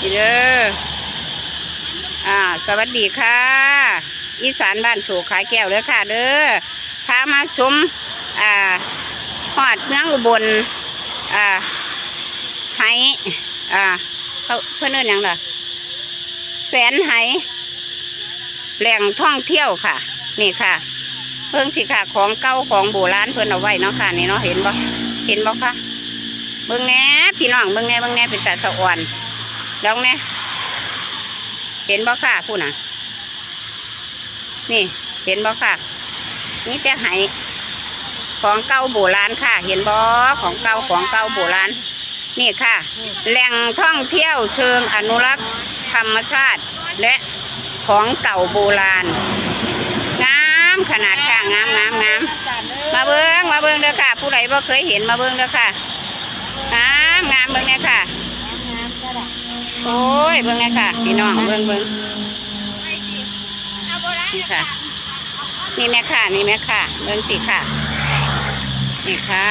เด้ออ่า สวัสดีค่ะ อีสานบ้านสูขายแก้วเด้อค่ะ เด้อพามาชมอ่าหอดเมืองอุบลอ่าไหอ่าเขาเพื่อนเอิ้นยังล่ะแสนไหแหล่งท่องเที่ยวค่ะ นี่ค่ะ เพิ่งสิค่ะของเก่าของโบราณเพิ่นเอาไว้เนาะค่ะนี่เนาะเห็นบ่เห็นบ่คะเบิ่งแน่พี่น้องเบิ่งแน่เบิ่งแน่เป็นตาสะอ่อน ลองแหน่เห็นบ่ค่ะผู้น่ะ นี่ เห็นบ่ค่ะ นี่แต่ไหของเก่าโบราณค่ะ เห็นบ่ของเก่าของเก่าโบราณนี่ค่ะ แหล่งท่องเที่ยวเชิงอนุรักษ์ธรรมชาติ และของเก่าโบราณงามขนาดค่ะงามงามงามมาเบิ้งมาเบิ้งเด้อค่ะ ผู้ใดบ่เคยเห็นมาเบิ้งเด้อค่ะงามงามเบิ้งเนี่ยค่ะ โอ้ยเบิ้งเนี่ยค่ะพี่น้องเบิ้งเบิ้งนี่ค่ะ นี่แม่ค่ะนี่แม่ค่ะเบิ้งสิค่ะ นี่ค่ะ